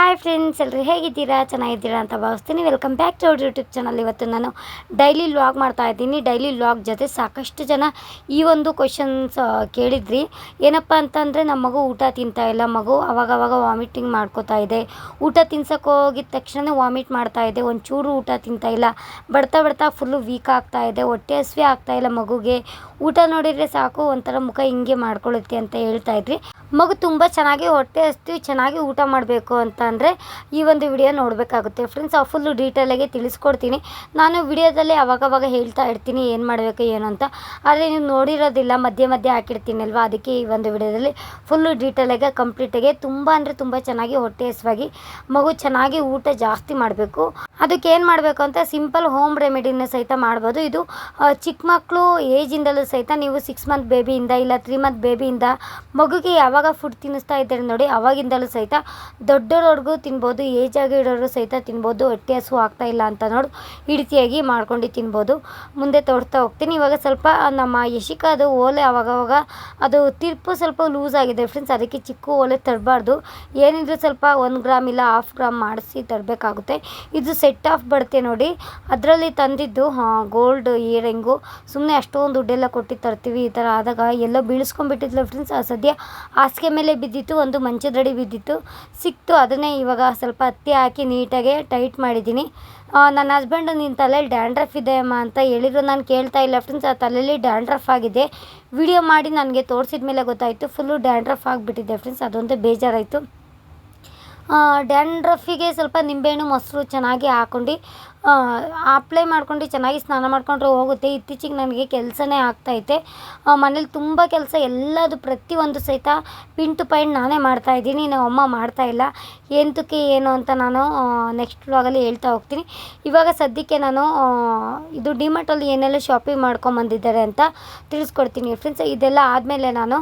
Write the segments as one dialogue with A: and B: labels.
A: Hi friends ಎಲ್ಲರೂ ಹೇಗಿದ್ದೀರಾ? ಚೆನ್ನಾಗಿದ್ದೀರಾ ಅಂತ ಭಾವಿಸ್ತೀನಿ. ವೆಲ್ಕಮ್ ಬ್ಯಾಕ್ ಟು ಅವ್ರ ಯೂಟ್ಯೂಬ್ ಚಾನಲ್ ಇವತ್ತು ನಾನು ಡೈಲಿ ವ್ಲಾಗ್ ಮಾಡ್ತಾ ಇದ್ದೀನಿ. ಡೈಲಿ ವ್ಲಾಗ್ ಜೊತೆ ಸಾಕಷ್ಟು ಜನ ಈ ಒಂದು ಕ್ವಶನ್ಸ್ ಕೇಳಿದ್ರಿ. ಏನಪ್ಪ ಅಂತಂದರೆ ನಮ್ಮ ಮಗು ಊಟ ತಿಂತಾ ಇಲ್ಲ. ಮಗು ಅವಾಗವಾಗ ವಾಮಿಟಿಂಗ್ ಮಾಡ್ಕೋತಾ ಇದೆ. ಊಟ ತಿನ್ಸಕ್ಕೆ ಹೋಗಿದ ತಕ್ಷಣ ವಾಮಿಟ್ ಮಾಡ್ತಾ ಇದೆ. ಒಂಚೂರು ಊಟ ತಿಂತಾ ಇಲ್ಲ. ಬಡ್ತಾ ಬಡ್ತಾ ಫುಲ್ಲು ವೀಕ್ ಆಗ್ತಾ ಇದೆ. ಹೊಟ್ಟೆ ಹಸಿವೆ ಆಗ್ತಾ ಇಲ್ಲ ಮಗುಗೆ. ಊಟ ನೋಡಿದರೆ ಸಾಕು, ಒಂಥರ ಮುಖ ಹಿಂಗೆ ಮಾಡ್ಕೊಳ್ಳುತ್ತೆ ಅಂತ ಹೇಳ್ತಾ ಇದ್ರಿ. ಮಗು ತುಂಬ ಚೆನ್ನಾಗಿ ಹೊಟ್ಟೆ ಹಸ್ತಿ ಚೆನ್ನಾಗಿ ಊಟ ಮಾಡಬೇಕು ಅಂತ ಅಂದರೆ ಈ ಒಂದು ವಿಡಿಯೋ ನೋಡಬೇಕಾಗುತ್ತೆ. ಫ್ರೆಂಡ್ಸ್ ಆ ಫುಲ್ಲು ಡೀಟೇಲಾಗಿ ತಿಳಿಸ್ಕೊಡ್ತೀನಿ. ನಾನು ವಿಡಿಯೋದಲ್ಲಿ ಅವಾಗವಾಗ ಹೇಳ್ತಾ ಇರ್ತೀನಿ ಏನು ಮಾಡಬೇಕು, ಏನು ಅಂತ. ಆದರೆ ನೀವು ನೋಡಿರೋದಿಲ್ಲ, ಮಧ್ಯೆ ಮಧ್ಯೆ ಹಾಕಿರ್ತೀನಿ ಅಲ್ವಾ ಅದಕ್ಕೆ ಈ ಒಂದು ವಿಡಿಯೋದಲ್ಲಿ ಫುಲ್ಲು ಡೀಟೇಲಾಗಿ ಕಂಪ್ಲೀಟಾಗಿ ತುಂಬ ಅಂದರೆ ತುಂಬ ಚೆನ್ನಾಗಿ ಹೊಟ್ಟೆ ಹಸ್ವಾಗಿ ಮಗು ಚೆನ್ನಾಗಿ ಊಟ ಜಾಸ್ತಿ ಮಾಡಬೇಕು. ಅದಕ್ಕೆ ಏನು ಮಾಡಬೇಕು ಅಂತ ಸಿಂಪಲ್ ಹೋಮ್ ರೆಮಿಡಿನ ಸಹಿತ ಮಾಡ್ಬೋದು. ಇದು ಚಿಕ್ಕ ಮಕ್ಕಳು ಏಜಿಂದಲೂ ಸಹಿತ ನೀವು ಸಿಕ್ಸ್ ಮಂತ್ ಬೇಬಿಯಿಂದ ಇಲ್ಲ ತ್ರೀ ಮಂತ್ ಬೇಬಿಯಿಂದ ಮಗುಗೆ ಯಾವಾಗ ಫುಡ್ ತಿನ್ನಿಸ್ತಾ ಇದ್ದಾರೆ ನೋಡಿ, ಅವಾಗಿಂದಲೂ ಸಹಿತ ದೊಡ್ಡವ್ರವ್ರಿಗೂ ತಿನ್ಬೋದು, ಏಜ್ ಆಗಿರೋರು ಸಹಿತ ತಿನ್ಬೋದು, ಹೊಟ್ಟೆ ಹಸು ಆಗ್ತಾ ಇಲ್ಲ ಅಂತ ನೋಡಿ ಈ ರೀತಿಯಾಗಿ ಮಾಡ್ಕೊಂಡು ತಿನ್ಬೋದು. ಮುಂದೆ ತೋಡ್ತಾ ಹೋಗ್ತೀನಿ. ಇವಾಗ ಸ್ವಲ್ಪ ನಮ್ಮ ಯಶಿಕಾದು ಓಲೆ ಅವಾಗವಾಗ ಅದು ತಿರ್ಪು ಸ್ವಲ್ಪ ಲೂಸ್ ಆಗಿದೆ ಫ್ರೆಂಡ್ಸ್ ಅದಕ್ಕೆ ಚಿಕ್ಕ ಓಲೆ ತರಬಾರ್ದು. ಏನಿದ್ರು ಸ್ವಲ್ಪ ಒಂದು ಗ್ರಾಮ್ ಇಲ್ಲ ಹಾಫ್ ಗ್ರಾಮ್ ಮಾಡಿಸಿ ತರಬೇಕಾಗುತ್ತೆ. ಇದು ಸೆಟ್ ಆಫ್ ಬರುತ್ತೆ ನೋಡಿ. ಅದರಲ್ಲಿ ತಂದಿದ್ದು ಗೋಲ್ಡ್ ಇಯರಿಂಗು ಸುಮ್ಮನೆ ಅಷ್ಟೊಂದು ದುಡ್ಡೆಲ್ಲ ಕೊಟ್ಟು ತರ್ತೀವಿ ಈ ಥರ ಆದಾಗ ಎಲ್ಲೋ ಬೀಳಿಸ್ಕೊಂಡ್ಬಿಟ್ಟಿದ್ಲು ಫ್ರೆಂಡ್ಸ್ ಆ ಸದ್ಯ ಹಾಸಿಗೆ ಮೇಲೆ ಬಿದ್ದಿತ್ತು, ಒಂದು ಮಂಚದಡಿ ಬಿದ್ದಿತ್ತು. ಸಿಕ್ತು, ಅದನ್ನೇ ಇವಾಗ ಸ್ವಲ್ಪ ಹತ್ತಿ ಹಾಕಿ ನೀಟಾಗೆ ಟೈಟ್ ಮಾಡಿದ್ದೀನಿ. ನನ್ನ ಹಸ್ಬೆಂಡ್ ನಿನ್ನ ತಲೆಯಲ್ಲಿ ಡ್ಯಾಂಡ್ರಫ್ ಇದೆ ಅಮ್ಮ ಅಂತ ಹೇಳಿದ್ರು. ನಾನು ಕೇಳ್ತಾ ಇಲ್ಲ ಫ್ರೆಂಡ್ಸ್ ಆ ತಲೆಯಲ್ಲಿ ಡ್ಯಾಂಡ್ರಫ್ ಆಗಿದೆ. ವಿಡಿಯೋ ಮಾಡಿ ನನಗೆ ತೋರಿಸಿದ ಮೇಲೆ ಗೊತ್ತಾಯಿತು ಫುಲ್ಲು ಡ್ಯಾಂಡ್ರಫ್ ಆಗಿಬಿಟ್ಟಿದೆ ಫ್ರೆಂಡ್ಸ್ ಅದೊಂದು ಬೇಜಾರಾಯಿತು. ಡ್ಯಾಂಡ್ರಫಿಗೆ ಸ್ವಲ್ಪ ನಿಂಬೆಹಣ್ಣು ಮೊಸರು ಚೆನ್ನಾಗಿ ಹಾಕ್ಕೊಂಡು ಅಪ್ಲೈ ಮಾಡ್ಕೊಂಡು ಚೆನ್ನಾಗಿ ಸ್ನಾನ ಮಾಡ್ಕೊಂಡ್ರೆ ಹೋಗುತ್ತೆ. ಇತ್ತೀಚಿಗೆ ನನಗೆ ಕೆಲಸನೇ ಆಗ್ತೈತೆ. ಮನೇಲಿ ತುಂಬ ಕೆಲಸ ಎಲ್ಲದು ಪ್ರತಿಯೊಂದು ಸಹಿತ ಪಿನ್ ಟು ಪಾಯಿಂಟ್ ನಾನೇ ಮಾಡ್ತಾ ಇದ್ದೀನಿ. ನಮ್ಮ ಅಮ್ಮ ಮಾಡ್ತಾ ಇಲ್ಲ. ಎಂತಕ್ಕೆ ಏನು ಅಂತ ನಾನು ನೆಕ್ಸ್ಟ್ ವ್ಲಾಗಲ್ಲಿ ಹೇಳ್ತಾ ಹೋಗ್ತೀನಿ. ಇವಾಗ ಸದ್ಯಕ್ಕೆ ನಾನು ಇದು ಡಿಮಾರ್ಟಲ್ಲಿ ಏನೆಲ್ಲ ಶಾಪಿಂಗ್ ಮಾಡ್ಕೊಂಬಂದಿದ್ದಾರೆ ಅಂತ ತಿಳಿಸ್ಕೊಡ್ತೀನಿ ಫ್ರೆಂಡ್ಸ್ ಇದೆಲ್ಲ ಆದಮೇಲೆ ನಾನು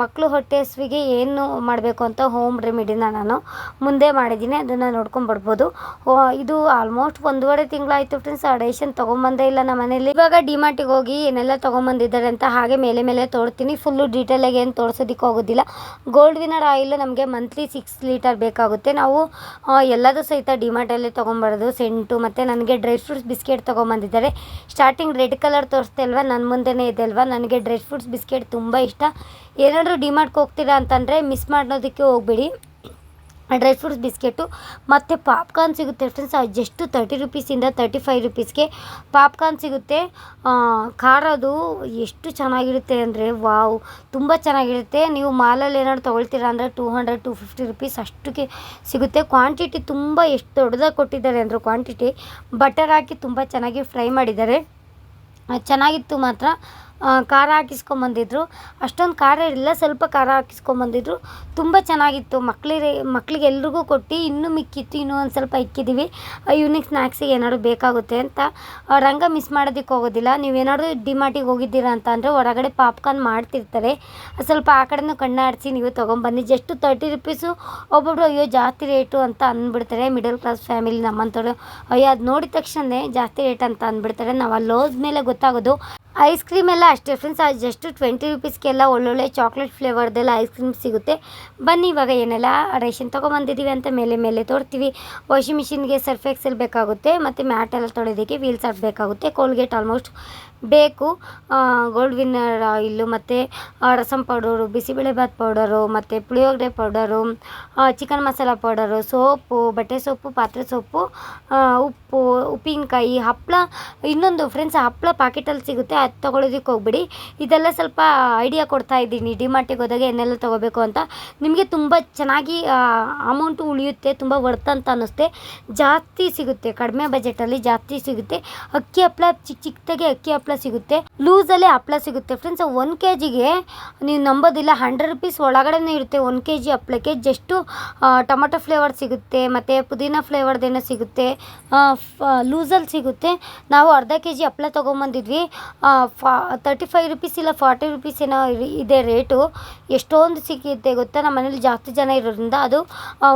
A: ಮಕ್ಕಳು ಹೊಟ್ಟೆ ಹಸುವಿಗೆ ಏನು ಮಾಡಬೇಕು ಅಂತ ಹೋಮ್ ರೆಮಿಡಿನ ನಾನು ಮುಂದೆ ಮಾಡಿದ್ದೀನಿ. ಅದನ್ನು ನೋಡ್ಕೊಂಡು ಬರ್ಬೋದು. ಓ, ಇದು ಆಲ್ಮೋಸ್ಟ್ ಒಂದೂವರೆ ತಿಂಗಳಾಯಿತು ಫ್ರೆಂಡ್ಸ್ ಆ ರೇಷನ್ ತೊಗೊಂಬಂದೇ ಇಲ್ಲ ನಮ್ಮ ಮನೇಲಿ. ಇವಾಗ ಡಿಮಾರ್ಟಿಗೆ ಹೋಗಿ ಏನೆಲ್ಲ ತೊಗೊಂಬಂದಿದ್ದಾರೆ ಅಂತ ಹಾಗೆ ಮೇಲೆ ಮೇಲೆ ತೋರ್ತೀನಿ. ಫುಲ್ಲು ಡೀಟೇಲಾಗಿ ಏನು ತೋರಿಸೋದಕ್ಕೆ ಹೋಗೋದಿಲ್ಲ ಗೋಲ್ಡ್ ವಿನರ್ ಆಯಿಲ್ ನಮಗೆ ಮಂತ್ಲಿ ಸಿಕ್ಸ್ ಲೀಟರ್ ಬೇಕಾಗುತ್ತೆ. ನಾವು ಎಲ್ಲದೂ ಸಹಿತ ಡಿಮಾರ್ಟಲ್ಲೇ ತೊಗೊಂಬರೋದು ಸೆಂಟು ಮತ್ತು ನನಗೆ ಡ್ರೈ ಫ್ರೂಟ್ಸ್ ಬಿಸ್ಕೆಟ್ ತೊಗೊಂಬಂದಿದ್ದಾರೆ. ಸ್ಟಾರ್ಟಿಂಗ್ ರೆಡ್ ಕಲರ್ ತೋರಿಸ್ತಾ ಅಲ್ವಾ? ನನ್ನ ಮುಂದೆನೇ ಇದೆ ಅಲ್ವಾ? ನನಗೆ ಡ್ರೈ ಫ್ರೂಟ್ಸ್ ಬಿಸ್ಕೆಟ್ ತುಂಬ ಇಷ್ಟ. ಏನಾದರೂ ಡಿಮಾರ್ಟ್ಗೆ ಹೋಗ್ತೀರಾ ಅಂತಂದರೆ ಮಿಸ್ ಮಾಡೋದಕ್ಕೆ ಹೋಗ್ಬೇಡಿ. ಡ್ರೈ ಫ್ರೂಟ್ಸ್ ಬಿಸ್ಕೆಟು ಮತ್ತು ಪಾಪ್ಕಾರ್ನ್ ಸಿಗುತ್ತೆ ಫ್ರೆಂಡ್ಸ್ ಜಸ್ಟು ತರ್ಟಿ ರುಪೀಸಿಂದ ತರ್ಟಿ ಫೈವ್ ರುಪೀಸ್ಗೆ ಪಾಪ್ಕಾರ್ನ್ ಸಿಗುತ್ತೆ. ಖಾರದು ಎಷ್ಟು ಚೆನ್ನಾಗಿರುತ್ತೆ ಅಂದರೆ ವಾವ್, ತುಂಬ ಚೆನ್ನಾಗಿರುತ್ತೆ. ನೀವು ಮಾಲಲ್ಲಿ ಏನಾದ್ರು ತೊಗೊಳ್ತೀರಾ ಅಂದರೆ two hundred to fifty rupees ಅಷ್ಟಕ್ಕೆ ಸಿಗುತ್ತೆ. ಕ್ವಾಂಟಿಟಿ ತುಂಬ ಎಷ್ಟು ದೊಡ್ಡದಾಗಿ ಕೊಟ್ಟಿದ್ದಾರೆ ಅಂದರೆ ಕ್ವಾಂಟಿಟಿ ಬಟರ್ ಹಾಕಿ ತುಂಬ ಚೆನ್ನಾಗಿ ಫ್ರೈ ಮಾಡಿದ್ದಾರೆ. ಚೆನ್ನಾಗಿತ್ತು ಮಾತ್ರ. ಖಾರ ಹಾಕಿಸ್ಕೊಂಬಂದಿದ್ರು. ಅಷ್ಟೊಂದು ಖಾರ ಇರಲಿಲ್ಲ, ಸ್ವಲ್ಪ ಖಾರ ಹಾಕಿಸ್ಕೊಂಬಂದಿದ್ರು. ತುಂಬ ಚೆನ್ನಾಗಿತ್ತು. ಮಕ್ಕಳಿಗೆ ಮಕ್ಕಳಿಗೆ ಎಲ್ರಿಗೂ ಕೊಟ್ಟು ಇನ್ನೂ ಮಿಕ್ಕಿತ್ತು, ಇನ್ನೂ ಒಂದು ಸ್ವಲ್ಪ ಇಕ್ಕಿದ್ದೀವಿ ಇವ್ನಿಂಗ್ ಸ್ನ್ಯಾಕ್ಸಿಗೆ ಏನಾದ್ರು ಬೇಕಾಗುತ್ತೆ ಅಂತ. ರಂಗ ಮಿಸ್ ಮಾಡೋದಕ್ಕೆ ಹೋಗೋದಿಲ್ಲ. ನೀವೇನಾದ್ರು ಡಿಮಾರ್ಟಿಗೆ ಹೋಗಿದ್ದೀರಾ ಅಂತ ಅಂದರೆ ಹೊರಗಡೆ ಪಾಪ್ಕಾರ್ನ್ ಮಾಡ್ತಿರ್ತಾರೆ. ಸ್ವಲ್ಪ ಆ ಕಡೆನೂ ಕಣ್ಣಾಡಿಸಿ ನೀವು ತೊಗೊಂಬನ್ನಿ. ಜಸ್ಟ್ ತರ್ಟಿ ರುಪೀಸು ಒಬ್ಬೊಬ್ರು ಅಯ್ಯೋ, ಜಾಸ್ತಿ ರೇಟು ಅಂತ ಅಂದ್ಬಿಡ್ತಾರೆ. ಮಿಡಲ್ ಕ್ಲಾಸ್ ಫ್ಯಾಮಿಲಿ ನಮ್ಮಂಥವ್ರು. ಅಯ್ಯೋ, ಅದು ನೋಡಿದ ತಕ್ಷಣ ಜಾಸ್ತಿ ರೇಟ್ ಅಂತ ಅಂದ್ಬಿಡ್ತಾರೆ. ನಾವು ಅಲ್ಲಿ ಹೋದ್ಮೇಲೆ ಗೊತ್ತಾಗೋದು. ಐಸ್ ಕ್ರೀಮ್ ಎಲ್ಲ ಅಷ್ಟೇ ಫ್ರೆಂಡ್ಸ್ ಜಸ್ಟ್ ಟ್ವೆಂಟಿ ರುಪೀಸ್ಗೆಲ್ಲ ಒಳ್ಳೊಳ್ಳೆ ಚಾಕ್ಲೇಟ್ ಫ್ಲೇವರ್ದೆಲ್ಲ ಐಸ್ ಕ್ರೀಮ್ ಸಿಗುತ್ತೆ. ಬನ್ನಿ ಇವಾಗ ಏನೆಲ್ಲ ರೇಷನ್ ತೊಗೊಂಬಂದಿದ್ದೀವಿ ಅಂತ ಮೇಲೆ ಮೇಲೆ ತೋರ್ತೀವಿ. ವಾಷಿಂಗ್ ಮಿಷಿನ್ಗೆ ಸರ್ಫ್ ಎಕ್ಸೆಲ್ ಬೇಕಾಗುತ್ತೆ, ಮತ್ತು ಮ್ಯಾಟ್ ಎಲ್ಲ ತೊಳೆಯೋದಕ್ಕೆ ವೀಲ್ ಸರ್ಫ್ ಬೇಕಾಗುತ್ತೆ ಕೋಲ್ಗೇಟ್ ಆಲ್ಮೋಸ್ಟ್ ಬೇಕು. ಗೋಲ್ಡ್ ವಿನ್ನರ್ ಆಯಿಲ್ಲು ಮತ್ತು ರಸಮ್ ಪೌಡರು ಬಿಸಿಬೇಳೆಭಾತ್ ಪೌಡರು, ಮತ್ತು puliyogare powder chicken masala powder, soap, ಬಟ್ಟೆ ಸೋಪು, ಪಾತ್ರೆ ಸೋಪು ಉಪ್ಪು, ಉಪ್ಪಿನಕಾಯಿ ಹಪ್ಪಳ ಇನ್ನೊಂದು ಫ್ರೆಂಡ್ಸ್ ಹಪ್ಪಳ ಪಾಕೆಟಲ್ಲಿ ಸಿಗುತ್ತೆ, ಅದು ತೊಗೊಳೋದಕ್ಕೆ ಹೋಗ್ಬಿಡಿ. ಇದೆಲ್ಲ ಸ್ವಲ್ಪ ಐಡಿಯಾ ಕೊಡ್ತಾ ಇದ್ದೀನಿ. ಡಿಮಾರ್ಟಿಗೆ ಹೋದಾಗ ಏನೆಲ್ಲ ತೊಗೋಬೇಕು ಅಂತ. ನಿಮಗೆ ತುಂಬ ಚೆನ್ನಾಗಿ ಅಮೌಂಟು ಉಳಿಯುತ್ತೆ, ತುಂಬ ವರ್ತ್ ಅಂತ ಅನ್ನಿಸುತ್ತೆ ಜಾಸ್ತಿ ಸಿಗುತ್ತೆ, ಕಡಿಮೆ ಬಜೆಟಲ್ಲಿ ಜಾಸ್ತಿ ಸಿಗುತ್ತೆ. ಅಕ್ಕಿ ಹಪ್ಪಳ ಚಿಕ್ಕ ಚಿಕ್ಕದಾಗಿ ಅಕ್ಕಿ ಹಪ್ಪಳ ಸಿಗುತ್ತೆ. ಲೂಸಲ್ಲೇ ಹಪ್ಪಳ ಸಿಗುತ್ತೆ. ಫ್ರೆಂಡ್ಸ್ ಒನ್ ಕೆ ಜಿಗೆ ನೀವು ನಂಬೋದಿಲ್ಲ ಹಂಡ್ರೆಡ್ ರುಪೀಸ್ ಒಳಗಡೆನೇ ಇರುತ್ತೆ ಒನ್ ಕೆ ಜಿ ಹಪ್ಪಳಕ್ಕೆ ಜಸ್ಟು ಟೊಮೊಟೊ ಫ್ಲೇವರ್ ಸಿಗುತ್ತೆ, ಮತ್ತು ಪುದೀನ ಫ್ಲೇವರ್ದೇನೋ ಸಿಗುತ್ತೆ ಲೂಸಲ್ಲಿ ಸಿಗುತ್ತೆ. ನಾವು ಅರ್ಧ ಕೆ ಜಿ ಹಪ್ಪಳ ತೊಗೊಂಬಂದಿದ್ವಿ ಫಾ ತರ್ಟಿ ಫೈವ್ ರುಪೀಸ್ ಇಲ್ಲ ಫಾರ್ಟಿ ರುಪೀಸ್ ಏನೋ ಇದೆ ರೇಟು. ಎಷ್ಟೊಂದು ಸಿಗುತ್ತೆ ಗೊತ್ತಾ? ನಮ್ಮ ಮನೇಲಿ ಜಾಸ್ತಿ ಜನ ಇರೋದ್ರಿಂದ ಅದು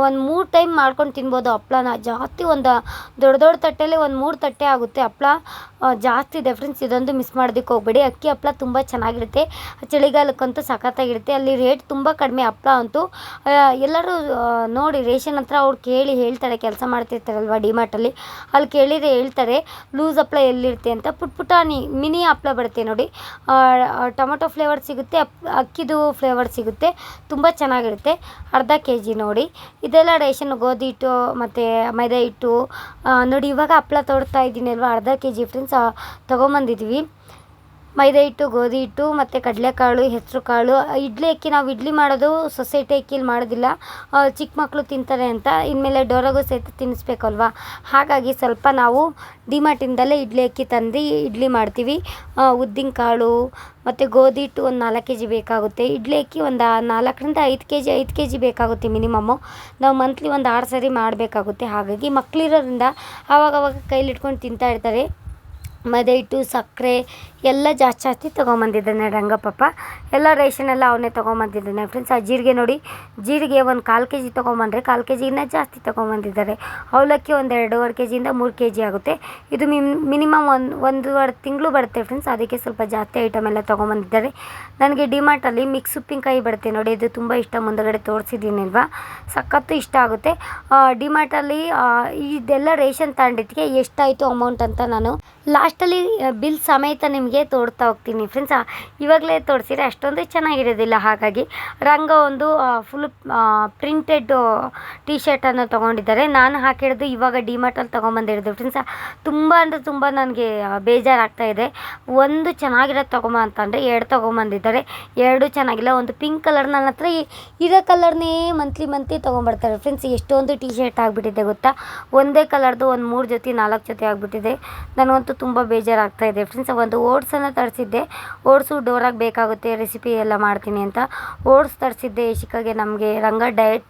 A: ಒಂದು ಮೂರು ಟೈಮ್ ಮಾಡ್ಕೊಂಡು ತಿನ್ಬೋದು ಹಪ್ಪಳನ ಜಾಸ್ತಿ ಒಂದು ದೊಡ್ಡ ದೊಡ್ಡ ತಟ್ಟೆಲಿ ಒಂದು ಮೂರು ತಟ್ಟೆ ಆಗುತ್ತೆ ಹಪ್ಳ ಜಾಸ್ತಿ ಇದೆ ಫ್ರೆಂಡ್ಸ್ ಇದೊಂದು ಮಿಸ್ ಮಾಡೋದಕ್ಕೆ ಹೋಗ್ಬೇಡಿ. ಅಕ್ಕಿ ಹಪ್ಪಳ ತುಂಬ ಚೆನ್ನಾಗಿರುತ್ತೆ. ಚಳಿಗಾಲಕ್ಕಂತೂ ಸಖತ್ತಾಗಿರುತ್ತೆ. ಅಲ್ಲಿ ರೇಟ್ ತುಂಬ ಕಡಿಮೆ ಹಪ್ಪಳ ಅಂತೂ ಎಲ್ಲರೂ ನೋಡಿ ರೇಷನ್ ಹತ್ರ ಅವ್ರು ಕೇಳಿ ಹೇಳ್ತಾರೆ, ಕೆಲಸ ಮಾಡ್ತಿರ್ತಾರಲ್ವ ಡಿಮಾರ್ಟಲ್ಲಿ ಅಲ್ಲಿ. ಕೇಳಿದರೆ ಹೇಳ್ತಾರೆ, ಲೂಸ್ ಹಪ್ಪಳ ಎಲ್ಲಿರುತ್ತೆ ಅಂತ? ಪುಟ್ ಪುಟಾಣಿ, ಮಿನಿ ಹಪ್ಪಳ ಬರುತ್ತೆ ನೋಡಿ. ಟೊಮೊಟೊ ಫ್ಲೇವರ್ ಸಿಗುತ್ತೆ ಅಕ್ಕಿದು ಫ್ಲೇವರ್ ಸಿಗುತ್ತೆ, ತುಂಬ ಚೆನ್ನಾಗಿರುತ್ತೆ. ಅರ್ಧ ಕೆ ಜಿ ನೋಡಿ. ಇದೆಲ್ಲ ರೇಷನ್ ಗೋಧಿ ಹಿಟ್ಟು, ಮತ್ತು ಮೈದಾ ಹಿಟ್ಟು ನೋಡಿ ಇವಾಗ ಹಪ್ಪಳ ತೋಡ್ತಾ ಇದ್ದೀನಿ ಅಲ್ವಾ? ಅರ್ಧ ಕೆ ಜಿ ಫ್ರೆಂಡ್ಸ್ ತೊಗೊಂಬಂದಿದ್ವಿ. ಮೈದಾ ಹಿಟ್ಟು, ಗೋಧಿ ಹಿಟ್ಟು, ಮತ್ತು ಕಡಲೆಕಾಳು ಹೆಸರು ಕಾಳು ಇಡ್ಲಿ ಅಕ್ಕಿ ನಾವು ಇಡ್ಲಿ ಮಾಡೋದು ಸೊಸೈಟಿ ಅಕ್ಕಿಲಿ ಮಾಡೋದಿಲ್ಲ. ಚಿಕ್ಕ ಮಕ್ಕಳು ತಿಂತಾರೆ ಅಂತ. ಇನ್ಮೇಲೆ ಡೋರಾಗೂ ಸಹಿತ ತಿನ್ನಿಸ್ಬೇಕಲ್ವಾ ಹಾಗಾಗಿ ಸ್ವಲ್ಪ ನಾವು ಡಿಮಾರ್ಟಿಂದಲೇ ಇಡ್ಲಿ ಅಕ್ಕಿ ತಂದು ಇಡ್ಲಿ ಮಾಡ್ತೀವಿ. ಉದ್ದಿನ ಕಾಳು ಮತ್ತು ಗೋಧಿ ಹಿಟ್ಟು ಒಂದು ನಾಲ್ಕು ಕೆ ಜಿ ಬೇಕಾಗುತ್ತೆ. ಇಡ್ಲಿ ಅಕ್ಕಿ ಒಂದು ನಾಲ್ಕರಿಂದ ಐದು ಕೆ ಜಿ ಐದು ಕೆ ಜಿ ಬೇಕಾಗುತ್ತೆ ಮಿನಿಮಮ್ಮು ನಾವು ಮಂತ್ಲಿ ಒಂದು ಆರು ಸರಿ ಮಾಡಬೇಕಾಗುತ್ತೆ. ಹಾಗಾಗಿ ಮಕ್ಕಳಿರೋದ್ರಿಂದ ಆವಾಗವಾಗ ಕೈಲಿಟ್ಕೊಂಡು ತಿಂತಾ ಇರ್ತಾರೆ. ಮೈದಾ ಸಕ್ಕರೆ ಎಲ್ಲ ಜಾಸ್ತಿ ಜಾಸ್ತಿ ತೊಗೊಂಬಂದಿದ್ದಾನೆ ರಂಗಪ್ಪ. ಎಲ್ಲ ರೇಷನ್ ಎಲ್ಲ ಅವನೇ ತೊಗೊಂಬಂದಿದ್ದಾನೆ ಫ್ರೆಂಡ್ಸ್ ಆ ಜೀರಿಗೆ ನೋಡಿ, ಜೀರಿಗೆ ಒಂದು ಕಾಲು ಕೆ ಜಿ ತೊಗೊಂಬಂದರೆ ಕಾಲು ಕೆ ಜಿಗಿನ್ನ ಜಾಸ್ತಿ ತೊಗೊಂಬಂದಿದ್ದಾರೆ. ಅವಲಕ್ಕಿ ಒಂದು ಎರಡೂವರೆ ಕೆ ಜಿಯಿಂದ ಮೂರು ಕೆ ಜಿ ಆಗುತ್ತೆ. ಇದು ಮಿಮ್, ಮಿನಿಮಮ್ ಒಂದು, ಒಂದೂವರೆ ತಿಂಗಳು ಬರುತ್ತೆ ಫ್ರೆಂಡ್ಸ್ ಅದಕ್ಕೆ ಸ್ವಲ್ಪ ಜಾಸ್ತಿ ಐಟಮ್ ಎಲ್ಲ ತೊಗೊಂಬಂದಿದ್ದಾರೆ. ನನಗೆ ಡಿಮಾರ್ಟಲ್ಲಿ ಮಿಕ್ಸ್ ಉಪ್ಪಿನಕಾಯಿ ಬರುತ್ತೆ ನೋಡಿ, ಇದು ತುಂಬ ಇಷ್ಟ ಮುಂದಗಡೆ ತೋರಿಸಿದ್ದೀನಿ ಅಲ್ವಾ ಸಖತ್ತು ಇಷ್ಟ ಆಗುತ್ತೆ. ಡಿಮಾರ್ಟಲ್ಲಿ ಇದೆಲ್ಲ ರೇಷನ್ ತಗೊಂಡಿದ್ದಕ್ಕೆ ಎಷ್ಟಾಯಿತು ಅಮೌಂಟ್ ಅಂತ ನಾನು ಲಾಸ್ಟಲ್ಲಿ ಬಿಲ್ ಸಮೇತ ನಿಮಗೆ ತೋಡ್ತಾ ಹೋಗ್ತೀನಿ ಫ್ರೆಂಡ್ಸ್ ಇವಾಗಲೇ ತೋರಿಸಿದ್ರೆ ಅಷ್ಟೊಂದು ಚೆನ್ನಾಗಿರೋದಿಲ್ಲ. ಹಾಗಾಗಿ ರಂಗ ಒಂದು ಫುಲ್ ಪ್ರಿಂಟೆಡ್ ಟೀ ಶರ್ಟನ್ನು ತೊಗೊಂಡಿದ್ದಾರೆ. ನಾನು ಹಾಕಿರೋದು ಇವಾಗ ಡಿಮಾರ್ಟಲ್ಲಿ ತೊಗೊಂಬಂದಿರೋದು ಫ್ರೆಂಡ್ಸ್ ತುಂಬ ಅಂದರೆ ತುಂಬ ನನಗೆ ಬೇಜಾರಾಗ್ತಾ ಇದೆ. ಒಂದು ಚೆನ್ನಾಗಿರೋದು ತೊಗೊಂಬ ಅಂತಂದರೆ ಎರಡು ತೊಗೊಂಬಂದಿದ್ದಾರೆ. ಎರಡು ಚೆನ್ನಾಗಿಲ್ಲ, ಒಂದು ಪಿಂಕ್ ಕಲರ್ ನನ್ನ ಹತ್ರ ಇರೋ ಕಲರ್ನೇ ಮಂತ್ಲಿ ಮಂತ್ಲಿ ತೊಗೊಂಬರ್ತಾರೆ ಫ್ರೆಂಡ್ಸ್ ಎಷ್ಟೊಂದು ಟೀ ಶರ್ಟ್ ಆಗಿಬಿಟ್ಟಿದೆ ಗೊತ್ತಾ? ಒಂದೇ ಕಲರ್ದು ಒಂದು ಮೂರು ಜೊತೆ, ನಾಲ್ಕು ಜೊತೆ ಆಗಿಬಿಟ್ಟಿದೆ. ನನಗಂತೂ ತುಂಬ ಬೇಜಾರಾಗ್ತಾ ಇದೆ. ಫ್ರೆಂಡ್ಸ್ ಒಂದು ಓಟ್ಸನ್ನು ತರಿಸಿದ್ದೆ. ಓಟ್ಸು ಡೋರಾಗಿ ಬೇಕಾಗುತ್ತೆ ರೆಸಿಪಿ ಎಲ್ಲ ಮಾಡ್ತೀನಿ ಅಂತ. ಓಟ್ಸ್ ತರಿಸಿದ್ದೆ ಯಶಿಕಾಗೆ ನಮಗೆ ರಂಗ ಡಯಟ್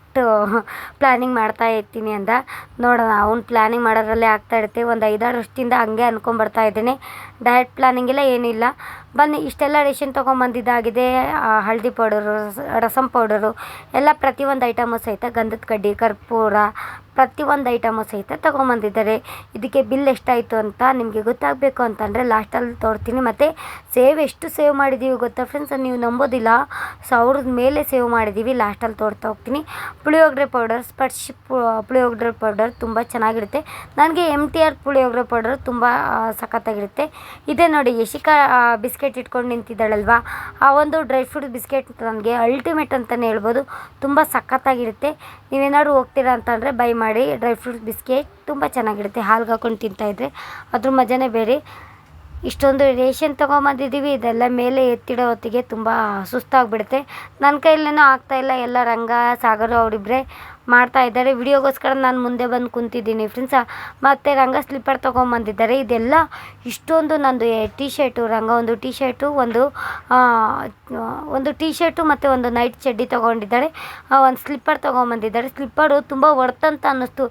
A: ಪ್ಲ್ಯಾನಿಂಗ್ ಮಾಡ್ತಾ ಇರ್ತೀನಿ ಅಂದ. ನೋಡೋಣ, ಅವ್ನು ಪ್ಲ್ಯಾನಿಂಗ್ ಮಾಡೋದ್ರಲ್ಲೇ ಆಗ್ತಾ ಇರುತ್ತೆ. ಒಂದು ಐದಾರು ವರ್ಷದಿಂದ ಹಂಗೆ ಅನ್ಕೊಂಬರ್ತಾ ಇದ್ದೀನಿ. ಡಯಟ್ ಪ್ಲ್ಯಾನಿಂಗ್ ಎಲ್ಲ ಏನಿಲ್ಲ. ಬನ್ನಿ, ಇಷ್ಟೆಲ್ಲ ರೇಷನ್ ತೊಗೊಂಬಂದಿದ್ದಾಗಿದೆ ಹಳದಿ ಪೌಡರು ರಸಮ್ ಪೌಡರು ಎಲ್ಲ ಪ್ರತಿಯೊಂದು ಐಟಮು ಸಹಿತ ಗಂಧದ ಕಡ್ಡಿ, ಕರ್ಪೂರ, ಪ್ರತಿಯೊಂದು ಐಟಮು ಸಹಿತ ತೊಗೊಂಬಂದಿದ್ದಾರೆ. ಇದಕ್ಕೆ ಬಿಲ್ ಎಷ್ಟಾಯಿತು ಅಂತ ನಿಮಗೆ ಗೊತ್ತಾಗಬೇಕು ಅಂತಂದರೆ ಲಾಸ್ಟಲ್ಲಿ ತೋರ್ತೀನಿ. ಮತ್ತು ಸೇವ್ ಎಷ್ಟು ಸೇವ್ ಮಾಡಿದ್ದೀವಿ ಗೊತ್ತಾ ಫ್ರೆಂಡ್ಸ್ ನೀವು ನಂಬೋದಿಲ್ಲ. ಸಾವಿರದ ಮೇಲೆ ಸೇವ್ ಮಾಡಿದ್ದೀವಿ ಲಾಸ್ಟಲ್ಲಿ ತೋರ್ತಾ ಹೋಗ್ತೀನಿ. ಪುಳಿಯೋಗರೆ ಪೌಡರ್ ಸ್ಪರ್ಶಿಪ್ ಪುಳಿಯೋಗರೆ ಪೌಡರ್ ತುಂಬ ಚೆನ್ನಾಗಿರುತ್ತೆ. ನನಗೆ M T R puliyogare powder ತುಂಬ ಸಖತ್ತಾಗಿರುತ್ತೆ. ಇದೇ ನೋಡಿ ಯಶಿಕಾ ಬಿಸ್ಕೆಟ್ ಇಟ್ಕೊಂಡು ನಿಂತಿದ್ದಾಳಲ್ವಾ? ಆ ಒಂದು ಡ್ರೈ ಫ್ರೂಟ್ ಬಿಸ್ಕೆಟ್ ನನಗೆ ಅಲ್ಟಿಮೇಟ್ ಅಂತಲೇ ಹೇಳ್ಬೋದು. ತುಂಬ ಸಖತ್ತಾಗಿರುತ್ತೆ. ನೀವೇನಾದ್ರು ಹೋಗ್ತೀರಾ ಅಂತಂದರೆ ಬೈ ಮಾಡಿ, ಡ್ರೈ ಫ್ರೂಟ್ ಬಿಸ್ಕೆಟ್ ತುಂಬ ಚೆನ್ನಾಗಿರುತ್ತೆ. ಹಾಲ್ಗೆ ಹಾಕೊಂಡು ತಿಂತಾಯಿದ್ರೆ ಅದ್ರ ಮಜಾನೇ ಬೇರೆ. ಇಷ್ಟೊಂದು ರೇಷನ್ ತೊಗೊಂಬಂದಿದ್ದೀವಿ, ಇದೆಲ್ಲ ಮೇಲೆ ಎತ್ತಿಡೋ ಹೊತ್ತಿಗೆ ತುಂಬ ಸುಸ್ತಾಗ್ಬಿಡುತ್ತೆ. ನನ್ನ ಕೈಲೇನೂ ಆಗ್ತಾಯಿಲ್ಲ ಎಲ್ಲ ರಂಗ ಸಾಗರು ಅವರಿಬ್ಬರೇ ಮಾಡ್ತಾ ಇದ್ದಾರೆ. ವಿಡಿಯೋಗೋಸ್ಕರ ನಾನು ಮುಂದೆ ಬಂದು ಕುಂತಿದ್ದೀನಿ ಫ್ರೆಂಡ್ಸ ಮತ್ತು ರಂಗ ಸ್ಲಿಪ್ಪರ್ ತೊಗೊಂಬಂದಿದ್ದಾರೆ. ಇದೆಲ್ಲ ಇಷ್ಟೊಂದು ನಂದು ಟಿ ಶರ್ಟು ರಂಗ ಒಂದು ಟಿ ಶರ್ಟು ಒಂದು ಒಂದು ಟಿ ಶರ್ಟು ಮತ್ತು ಒಂದು ನೈಟ್ ಚಡ್ಡಿ ತೊಗೊಂಡಿದ್ದಾರೆ. ಒಂದು ಸ್ಲಿಪ್ಪರ್ ತೊಗೊಂಬಂದಿದ್ದಾರೆ. ಸ್ಲಿಪ್ಪರು ತುಂಬ ವರ್ತ್ ಅನ್ನಿಸ್ತು.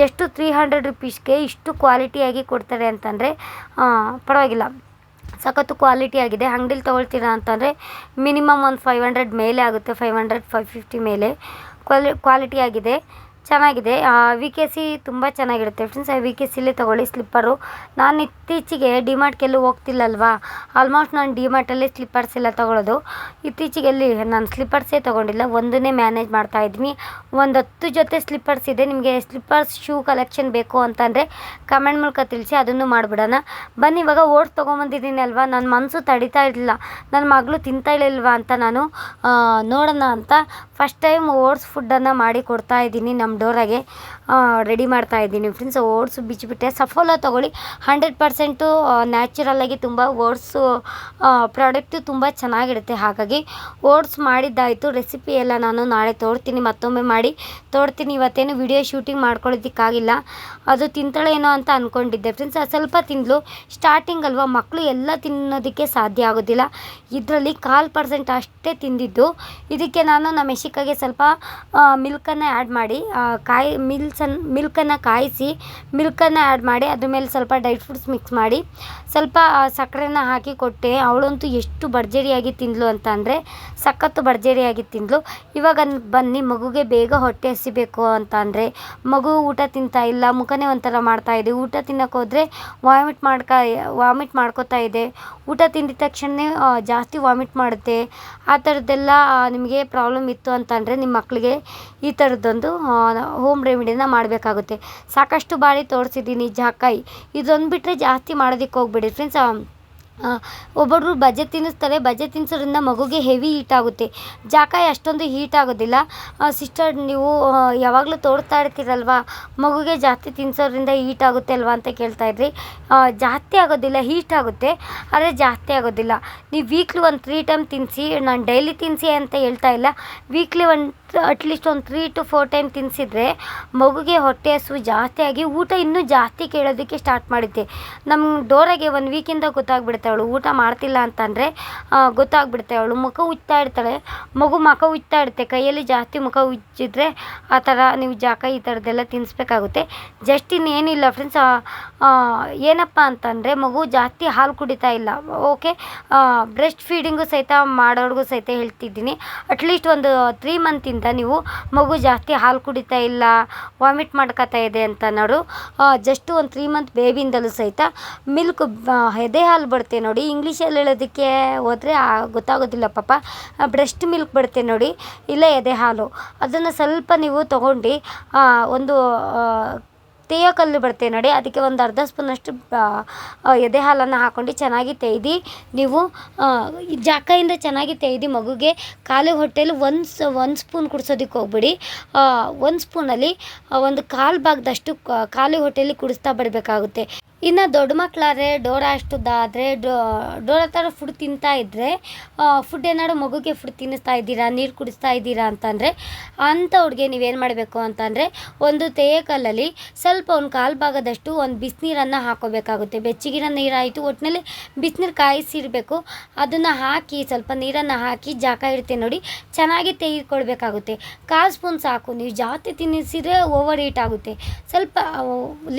A: ಜಸ್ಟು ತ್ರೀ ಹಂಡ್ರೆಡ್ ರುಪೀಸ್ಗೆ ಇಷ್ಟು ಕ್ವಾಲಿಟಿಯಾಗಿ ಕೊಡ್ತಾರೆ ಅಂತಂದರೆ ಪರವಾಗಿಲ್ಲ. ಸಖತ್ತು ಕ್ವಾಲಿಟಿ ಆಗಿದೆ. ಅಂಗಡಿಲಿ ತೊಗೊಳ್ತೀರಾ ಅಂತಂದರೆ ಮಿನಿಮಮ್ ಒಂದು ಫೈವ್ ಹಂಡ್ರೆಡ್ ಮೇಲೆ ಆಗುತ್ತೆ. ಫೈವ್ ಹಂಡ್ರೆಡ್ ಫೈವ್ ಫಿಫ್ಟಿ ಮೇಲೆ. ಕ್ವಾಲಿ ಕ್ವಾಲಿಟಿ ಆಗಿದೆ ಚೆನ್ನಾಗಿದೆ. ವಿ ಕೆ ಸಿ ತುಂಬ ಚೆನ್ನಾಗಿರುತ್ತೆ ಫ್ರೆಂಡ್ಸ್ ವಿ ಕೆ ಸಿಲಿ ತೊಗೊಳ್ಳಿ ಸ್ಲಿಪ್ಪರು ನಾನು ಇತ್ತೀಚೆಗೆ ಡಿಮಾರ್ಟ್ಗೆಲ್ಲೂ ಹೋಗ್ತಿಲ್ಲಲ್ವಾ? ಆಲ್ಮೋಸ್ಟ್ ನಾನು ಡಿಮಾರ್ಟಲ್ಲೇ ಸ್ಲಿಪ್ಪರ್ಸ್ ಎಲ್ಲ ತೊಗೊಳ್ಳೋದು ಇತ್ತೀಚೆಗೆ ಅಲ್ಲಿ ನಾನು ಸ್ಲಿಪ್ಪರ್ಸೇ ತೊಗೊಂಡಿಲ್ಲ. ಒಂದನ್ನೇ ಮ್ಯಾನೇಜ್ ಮಾಡ್ತಾ ಇದ್ದೀನಿ ಒಂದು ಹತ್ತು ಜೊತೆ ಸ್ಲಿಪ್ಪರ್ಸ್ ಇದೆ. ನಿಮಗೆ ಸ್ಲಿಪ್ಪರ್ಸ್ ಶೂ ಕಲೆಕ್ಷನ್ ಬೇಕು ಅಂತಂದರೆ ಕಮೆಂಟ್ ಮೂಲಕ ತಿಳಿಸಿ, ಅದನ್ನು ಮಾಡಿಬಿಡೋಣ. ಬನ್ನಿ, ಇವಾಗ ಓಟ್ಸ್ ತೊಗೊಂಬಂದಿದ್ದೀನಿ ಅಲ್ವಾ? ನನ್ನ ಮನಸ್ಸು ತಡಿತಾ ಇರಲಿಲ್ಲ. ನನ್ನ ಮಗಳು ತಿಂತಾ ಇರಲಿಲ್ವಾ ಅಂತ ನಾನು ನೋಡೋಣ ಅಂತ. ಫಸ್ಟ್ ಟೈಮ್ ಓಟ್ಸ್ ಫುಡ್ಡನ್ನು ಮಾಡಿ ಕೊಡ್ತಾ ಇದ್ದೀನಿ ನಮ್ಮ ಡೋರಾಗೆ ರೆಡಿ ಮಾಡ್ತಾ ಇದ್ದೀನಿ ಫ್ರೆಂಡ್ಸ್ ಓಟ್ಸ್ ಬಿಚ್ಚಿಬಿಟ್ಟೆ. ಸಫೋಲ ತೊಗೊಳ್ಳಿ. ಹಂಡ್ರೆಡ್ ಪರ್ಸೆಂಟು ನ್ಯಾಚುರಲ್ಲಾಗಿ ತುಂಬ ಓಟ್ಸು ಪ್ರಾಡಕ್ಟು ತುಂಬ ಚೆನ್ನಾಗಿರುತ್ತೆ. ಹಾಗಾಗಿ ಓಟ್ಸ್ ಮಾಡಿದ್ದಾಯಿತು. ರೆಸಿಪಿ ಎಲ್ಲ ನಾನು ನಾಳೆ ತೋರ್ತೀನಿ. ಮತ್ತೊಮ್ಮೆ ಮಾಡಿ ತೋರ್ತೀನಿ. ಇವತ್ತೇನು ವಿಡಿಯೋ ಶೂಟಿಂಗ್ ಮಾಡ್ಕೊಳ್ಳೋದಕ್ಕಾಗಿಲ್ಲ. ಅದು ತಿಂತಾಳೇನೋ ಅಂತ ಅಂದ್ಕೊಂಡಿದ್ದೆ ಫ್ರೆಂಡ್ಸ್ ಸ್ವಲ್ಪ ತಿಂದಲು. ಸ್ಟಾರ್ಟಿಂಗ್ ಅಲ್ವಾ? ಮಕ್ಕಳು ಎಲ್ಲ ತಿನ್ನೋದಕ್ಕೆ ಸಾಧ್ಯ ಆಗೋದಿಲ್ಲ. ಇದರಲ್ಲಿ ಕಾಲು ಪರ್ಸೆಂಟ್ ಅಷ್ಟೇ ತಿಂದಿದ್ದು. ಇದಕ್ಕೆ ನಾನು ನಮ್ಮ ಯಶಿಕಾಗೆ ಸ್ವಲ್ಪ ಮಿಲ್ಕನ್ನು ಆ್ಯಡ್ ಮಾಡಿ ಕಾಯಿ ಕಾಯಿ ಮಿಲ್ಸನ್ನು ಮಿಲ್ಕನ್ನು ಕಾಯಿಸಿ ಮಿಲ್ಕನ್ನು ಆ್ಯಡ್ ಮಾಡಿ ಅದ್ರ ಮೇಲೆ ಸ್ವಲ್ಪ ಡ್ರೈ ಫ್ರೂಟ್ಸ್ ಮಿಕ್ಸ್ ಮಾಡಿ ಸ್ವಲ್ಪ ಸಕ್ಕರೆನ ಹಾಕಿ ಕೊಟ್ಟೆ. ಅವಳಂತೂ ಎಷ್ಟು ಭರ್ಜರಿಯಾಗಿ ತಿಂದಳು ಅಂತ ಅಂದರೆ ಸಖತ್ತು ಭರ್ಜರಿಯಾಗಿ ತಿಂದಳು ಇವಾಗ ಬನ್ನಿ, ಮಗುಗೆ ಬೇಗ ಹೊಟ್ಟೆ ಹಸಿಬೇಕು ಅಂತ ಅಂದರೆ ಮಗು ಊಟ ತಿಂತಾ ಇಲ್ಲ, ಮುಖನೇ ಒಂಥರ ಮಾಡ್ತಾ ಇದೆ. ಊಟ ತಿನ್ನಕ್ಕೆ ಹೋದರೆ ವಾಮಿಟ್ ಮಾಡ್ಕ, ವಾಮಿಟ್ ಮಾಡ್ಕೋತಾ ಇದೆ. ಊಟ ತಿಂದಿದ ತಕ್ಷಣ ಜಾಸ್ತಿ ವಾಮಿಟ್ ಮಾಡುತ್ತೆ. ಆ ಥರದ್ದೆಲ್ಲ ನಿಮಗೆ ಪ್ರಾಬ್ಲಮ್ ಇತ್ತು ಅಂತಂದರೆ ನಿಮ್ಮ ಮಕ್ಕಳಿಗೆ ಈ ಥರದ್ದೊಂದು ಹೋಮ್ ರೆಮಿಡಿನ ಮಾಡಬೇಕಾಗುತ್ತೆ. ಸಾಕಷ್ಟು ಬಾರಿ ತೋರಿಸಿದ್ದೀನಿ ಜಾಕಾಯಿ ಇದೊಂದು ಬಿಟ್ಟರೆ ಜಾಸ್ತಿ ಮಾಡೋದಕ್ಕೆ ಹೋಗ್ಬೇಡಿ ಫ್ರೆಂಡ್ಸ್ ಒಬ್ಬೊಬ್ಬರು ಬಜೆ ತಿನ್ನಿಸ್ತಾರೆ. ಬಜೆ ತಿನ್ನಿಸೋದ್ರಿಂದ ಮಗುಗೆ ಹೆವಿ ಹೀಟ್ ಆಗುತ್ತೆ. ಜಾಕಾಯಿ ಅಷ್ಟೊಂದು ಹೀಟ್ ಆಗೋದಿಲ್ಲ. ಸಿಸ್ಟರ್ ನೀವು ಯಾವಾಗಲೂ ತೋರಿಸ್ತಾ ಇರ್ತೀರಲ್ವ? ಮಗುಗೆ ಜಾಸ್ತಿ ತಿನ್ನಿಸೋದ್ರಿಂದ ಹೀಟ್ ಆಗುತ್ತೆ ಅಲ್ವಾ ಅಂತ ಕೇಳ್ತಾ ಇದ್ರಿ. ಜಾಸ್ತಿ ಆಗೋದಿಲ್ಲ ಹೀಟ್ ಆಗುತ್ತೆ. ಆದರೆ ಜಾಸ್ತಿ ಆಗೋದಿಲ್ಲ. ನೀವು ವೀಕ್ಲಿ ಒಂದು ತ್ರೀ ಟೈಮ್ ತಿನ್ನಿಸಿ ನಾನು ಡೈಲಿ ತಿನ್ನಿಸಿ ಅಂತ ಹೇಳ್ತಾ ಇಲ್ಲ. ವೀಕ್ಲಿ ಒನ್ ಅಟ್ಲೀಸ್ಟ್ ಒಂದು ತ್ರೀ ಟು ಫೋರ್ ಟೈಮ್ ತಿನ್ನಿಸಿದ್ರೆ ಮಗುಗೆ ಹೊಟ್ಟೆ ಹಸು ಜಾಸ್ತಿ ಆಗಿ, ಊಟ ಇನ್ನೂ ಜಾಸ್ತಿ ಕೇಳೋದಕ್ಕೆ ಸ್ಟಾರ್ಟ್ ಮಾಡುತ್ತೆ. ನಮ್ಮ ಡೋರಾಗೆ ಒಂದು ವೀಕಿಂದ ಗೊತ್ತಾಗ್ಬಿಡುತ್ತೆ. ಅವಳು, ಊಟ ಮಾಡ್ತಿಲ್ಲ ಅಂತಂದರೆ ಗೊತ್ತಾಗ್ಬಿಡುತ್ತೆ ಅವಳು. ಮುಖ ಉಜ್ತಾ ಇರ್ತಾಳೆ. ಮಗು ಮುಖ ಉಜ್ತಾ ಇರುತ್ತೆ. ಕೈಯಲ್ಲಿ ಜಾಸ್ತಿ ಮುಖ ಉಜ್ಜಿದ್ರೆ ಆ ಥರ ನೀವು ಜಾಕ ಈ ಥರದ್ದೆಲ್ಲ ತಿನ್ನಿಸ್ಬೇಕಾಗುತ್ತೆ ಜಸ್ಟ್ ಇನ್ನೇನಿಲ್ಲ ಫ್ರೆಂಡ್ಸ್ ಏನಪ್ಪ ಅಂತಂದರೆ, ಮಗು ಜಾಸ್ತಿ ಹಾಲು ಕುಡಿತಾ ಇಲ್ಲ. ಓಕೆ? ಬ್ರೆಸ್ಟ್ ಫೀಡಿಂಗು ಸಹಿತ ಮಾಡೋರ್ಗೂ ಸಹಿತ ಹೇಳ್ತಿದ್ದೀನಿ. ಅಟ್ಲೀಸ್ಟ್ ಒಂದು ತ್ರೀ ಮಂತಿಂದ ನೀವು ಮಗು ಜಾಸ್ತಿ ಹಾಲು ಕುಡಿತಾ ಇಲ್ಲ ವಾಮಿಟ್ ಮಾಡ್ಕೋತಾ ಇದೆ ಅಂತ ನೋಡು. ಜಸ್ಟ್ ಒಂದು ತ್ರೀ ಮಂತ್ ಬೇಬಿಯಿಂದಲೂ ಸಹಿತ ಮಿಲ್ಕ್ ಎದೆ ಹಾಲು ಬರುತ್ತೆ. ನೋಡಿ. ಇಂಗ್ಲೀಷಲ್ಲಿ ಹೇಳೋದಕ್ಕೆ ಹೋದರೆ ಗೊತ್ತಾಗೋದಿಲ್ಲ ಪಾಪ. ಬ್ರೆಸ್ಟ್ ಮಿಲ್ಕ್ ಬರುತ್ತೆ ನೋಡಿ. ಇಲ್ಲ ಎದೆ ಹಾಲು. ಅದನ್ನು ಸ್ವಲ್ಪ ನೀವು ತಗೊಂಡು ಒಂದು ತೇಯೋ ಕಲ್ಲು ಬರುತ್ತೆ ನೋಡಿ. ಅದಕ್ಕೆ ಒಂದು ಅರ್ಧ ಸ್ಪೂನಷ್ಟು ಎದೆ ಹಾಲನ್ನು ಹಾಕ್ಕೊಂಡು ಚೆನ್ನಾಗಿ ತೆಯ್ದು ನೀವು ಜಾಕಯಿಂದ ಚೆನ್ನಾಗಿ ತೆಯ್ದು ಮಗುಗೆ. ಖಾಲಿ ಹೊಟ್ಟೆಲಿ ಒಂದು ಒಂದು ಸ್ಪೂನ್ ಕುಡಿಸೋದಕ್ಕೆ ಹೋಗ್ಬಿಡಿ. ಒಂದು ಸ್ಪೂನಲ್ಲಿ ಒಂದು ಕಾಲು ಭಾಗದಷ್ಟು ಖಾಲಿ ಹೊಟ್ಟೆಯಲ್ಲಿ ಕುಡಿಸ್ತಾ ಬರಬೇಕಾಗುತ್ತೆ. ಇನ್ನು ದೊಡ್ಡ ಮಕ್ಕಳಾದ್ರೆ ಡೋರ ಅಷ್ಟುದ್ದಾದರೆ ಡೋರ ಥರ ಫುಡ್ ತಿಂತಾ ಇದ್ದರೆ ಫುಡ್ ಏನಾದ್ರು ಮಗುಗೆ ಫುಡ್ ತಿನ್ನಿಸ್ತಾ ಇದ್ದೀರಾ, ನೀರು ಕುಡಿಸ್ತಾ ಇದ್ದೀರಾ ಅಂತಂದರೆ ಅಂಥವ್ರಿಗೆ ನೀವೇನು ಮಾಡಬೇಕು ಅಂತಂದರೆ, ಒಂದು ತೇಯಕಲ್ಲಲ್ಲಿ ಸ್ವಲ್ಪ ಒಂದು ಕಾಲು ಭಾಗದಷ್ಟು ಒಂದು ಬಿಸಿನೀರನ್ನು ಹಾಕೋಬೇಕಾಗುತ್ತೆ. ಬೆಚ್ಚಗಿನ ನೀರಾಯಿತು ಒಟ್ಟಿನಲ್ಲಿ ಬಿಸಿನೀರು ಕಾಯಿಸಿರಬೇಕು. ಅದನ್ನು ಹಾಕಿ, ಸ್ವಲ್ಪ ನೀರನ್ನು ಹಾಕಿ ಜಾಕ ಇರುತ್ತೆ ನೋಡಿ, ಚೆನ್ನಾಗಿ ತೆಗೆದುಕೊಳ್ಬೇಕಾಗುತ್ತೆ. ಕಾಲು ಸ್ಪೂನ್ ಸಾಕು, ನೀವು ಜಾಸ್ತಿ ತಿನ್ನಿಸಿದ್ರೆ ಓವರ್ ಹೀಟ್ ಆಗುತ್ತೆ. ಸ್ವಲ್ಪ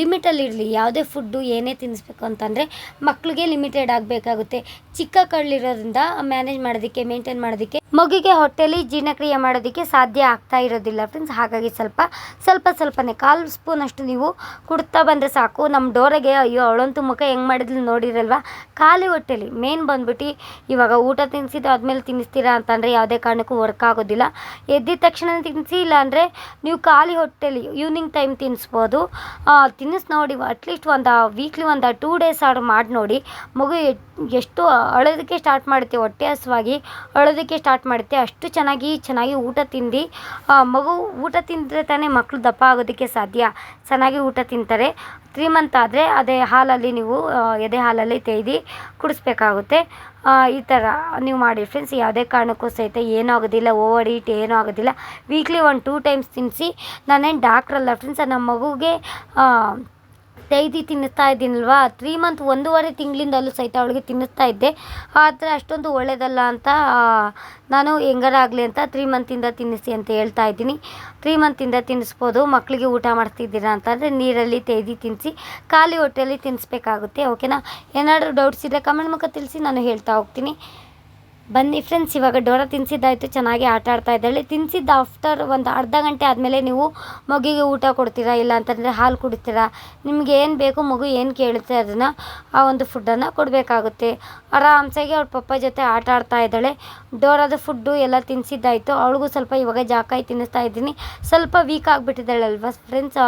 A: ಲಿಮಿಟಲ್ಲಿ ಇರಲಿ, ಯಾವುದೇ ಫುಡ್ಡು ಏನೇ ತಿನ್ನಿಸ್ಬೇಕು ಅಂತಂದರೆ ಮಕ್ಕಳಿಗೆ ಲಿಮಿಟೆಡ್ ಆಗಬೇಕಾಗುತ್ತೆ. ಚಿಕ್ಕ ಕಳ್ಳಿರೋದ್ರಿಂದ ಮ್ಯಾನೇಜ್ ಮಾಡೋದಕ್ಕೆ ಮೇಂಟೈನ್ ಮಾಡೋದಕ್ಕೆ, ಮಗುಗೆ ಹೊಟ್ಟೆಲಿ ಜೀರ್ಣಕ್ರಿಯೆ ಮಾಡೋದಕ್ಕೆ ಸಾಧ್ಯ ಆಗ್ತಾ ಇರೋದಿಲ್ಲ ಫ್ರೆಂಡ್ಸ್ ಹಾಗಾಗಿ ಸ್ವಲ್ಪ ಸ್ವಲ್ಪ ಸ್ವಲ್ಪನೇ, ಕಾಲು ಸ್ಪೂನ್ ಅಷ್ಟು ನೀವು ಕುಡ್ತಾ ಬಂದರೆ ಸಾಕು. ನಮ್ಮ ಡೋರಿಗೆ ಅಯ್ಯೋ, ಅವಳಂತೂ ಮುಖ ಹೆಂಗೆ ಮಾಡಿದ್ಲು ನೋಡಿರಲ್ವ? ಖಾಲಿ ಹೊಟ್ಟೆಲಿ ಮೇನ್ ಬಂದ್ಬಿಟ್ಟು ಇವಾಗ ಊಟ ತಿನ್ನಿಸಿದ್ದು ಆದಮೇಲೆ ತಿನ್ನಿಸ್ತೀರಾ ಅಂತಂದರೆ ಯಾವುದೇ ಕಾರಣಕ್ಕೂ ವರ್ಕ್ ಆಗೋದಿಲ್ಲ. ಎದ್ದಿದ ತಕ್ಷಣ ತಿನ್ನಿಸಿ ಇಲ್ಲ ಅಂದರೆ ನೀವು ಖಾಲಿ ಹೊಟ್ಟೆಲಿ ಈವ್ನಿಂಗ್ ಟೈಮ್ ತಿನ್ನಿಸ್ಬೋದು ತಿನ್ನಿಸಿ ನೋಡಿ ಅಟ್ಲೀಸ್ಟ್ ಒಂದು ವೀಕ್ಲಿ ಒಂದು ಟೂ ಡೇಸ್ ಆರ್ಡ್ರ್ ಮಾಡಿ ನೋಡಿ. ಮಗು ಎಷ್ಟು ಅಳೋದಕ್ಕೆ ಸ್ಟಾರ್ಟ್ ಮಾಡುತ್ತೆ, ಹೊಟ್ಟೆ ಹಸುವಾಗಿ ಅಳೋದಕ್ಕೆ ಸ್ಟಾರ್ಟ್ ಮಾಡುತ್ತೆ. ಅಷ್ಟು ಚೆನ್ನಾಗಿ ಚೆನ್ನಾಗಿ ಊಟ ತಿಂದು. ಮಗು ಊಟ ತಿಂದರೆ ತಾನೇ ಮಕ್ಕಳು ದಪ್ಪ ಆಗೋದಕ್ಕೆ ಸಾಧ್ಯ. ಚೆನ್ನಾಗಿ ಊಟ ತಿಂತಾರೆ. ತ್ರೀ ಮಂತ್ ಆದರೆ ಅದೇ ಹಾಲಲ್ಲಿ ನೀವು ಎದೆ ಹಾಲಲ್ಲಿ ತೆಯ್ದು ಕುಡಿಸ್ಬೇಕಾಗುತ್ತೆ. ಈ ಥರ ನೀವು ಮಾಡಿ ಫ್ರೆಂಡ್ಸ್ ಯಾವುದೇ ಕಾರಣಕ್ಕೂ ಸಹಿತ ಏನೂ ಆಗೋದಿಲ್ಲ. ಓವರ್ ಈಟ್ ಏನೂ ಆಗೋದಿಲ್ಲ. ವೀಕ್ಲಿ ಒಂದು ಟೂ ಟೈಮ್ಸ್ ತಿನ್ನಿಸಿ ನಾನೇನು ಡಾಕ್ಟ್ರಲ್ಲ ಫ್ರೆಂಡ್ಸ್ ನಮ್ಮ ಮಗುಗೆ ತೆಯ್ದು ತಿನ್ನಿಸ್ತಾ ಇದ್ದೀನಲ್ವಾ? ತ್ರೀ ಮಂತ್ ಒಂದೂವರೆ ತಿಂಗಳಿಂದಲೂ ಸಹಿತ ಅವಳಿಗೆ ತಿನ್ನಿಸ್ತಾ ಇದ್ದೆ. ಆದರೆ ಅಷ್ಟೊಂದು ಒಳ್ಳೆಯದಲ್ಲ ಅಂತ ನಾನು ಹೆಂಗಾರ ಆಗಲಿ ಅಂತ ತ್ರೀ ಮಂತಿಂದ ತಿನ್ನಿಸಿ ಅಂತ ಹೇಳ್ತಾ ಇದ್ದೀನಿ. ತ್ರೀ ಮಂತಿಂದ ತಿನ್ನಿಸ್ಬೋದು ಮಕ್ಕಳಿಗೆ ಊಟ ಮಾಡ್ತಿದ್ದೀರಾ ಅಂತಂದರೆ ನೀರಲ್ಲಿ ತೆಯ್ದು ತಿನ್ನಿಸಿ, ಖಾಲಿ ಹೊಟ್ಟೆಯಲ್ಲಿ ತಿನ್ನಿಸ್ಬೇಕಾಗುತ್ತೆ ಓಕೆನಾ ಏನಾದರೂ ಡೌಟ್ಸ್ ಇದ್ದರೆ ಕಮೆಂಟ್ ಮುಖ ತಿಳಿಸಿ ನಾನು ಹೇಳ್ತಾ ಹೋಗ್ತೀನಿ. ಬನ್ನಿ ಫ್ರೆಂಡ್ಸ್ ಇವಾಗ ಡೋರ ತಿನ್ನಿಸಿದ್ದಾಯಿತು ಚೆನ್ನಾಗಿ ಆಟ ಆಡ್ತಾ ಇದ್ದಾಳೆ. ತಿನ್ನಿಸಿದ್ದು ಆಫ್ಟರ್ ಒಂದು ಅರ್ಧ ಗಂಟೆ ಆದಮೇಲೆ ನೀವು ಮಗುಗೆ ಊಟ ಕೊಡ್ತೀರಾ, ಇಲ್ಲ ಅಂತಂದರೆ ಹಾಲು ಕುಡಿತೀರಾ? ನಿಮ್ಗೆ ಏನು ಬೇಕು, ಮಗು ಏನು ಕೇಳುತ್ತೆ, ಅದನ್ನು ಆ ಒಂದು ಫುಡ್ಡನ್ನು ಕೊಡಬೇಕಾಗುತ್ತೆ. ಆರಾಮ್ಸಾಗಿ ಅವ್ರ ಪಪ್ಪ ಜೊತೆ ಆಟ ಆಡ್ತಾ ಇದ್ದಾಳೆ. ಡೋರದ ಫುಡ್ಡು ಎಲ್ಲ ತಿನ್ನಿಸಿದ್ದಾಯಿತು ಅವಳಿಗೂ ಸ್ವಲ್ಪ ಇವಾಗ ಜಾಕಾಯಿ ತಿನ್ನಿಸ್ತಾ ಇದ್ದೀನಿ. ಸ್ವಲ್ಪ ವೀಕ್ ಆಗಿಬಿಟ್ಟಿದ್ದಾಳಲ್ವ ಫ್ರೆಂಡ್ಸ್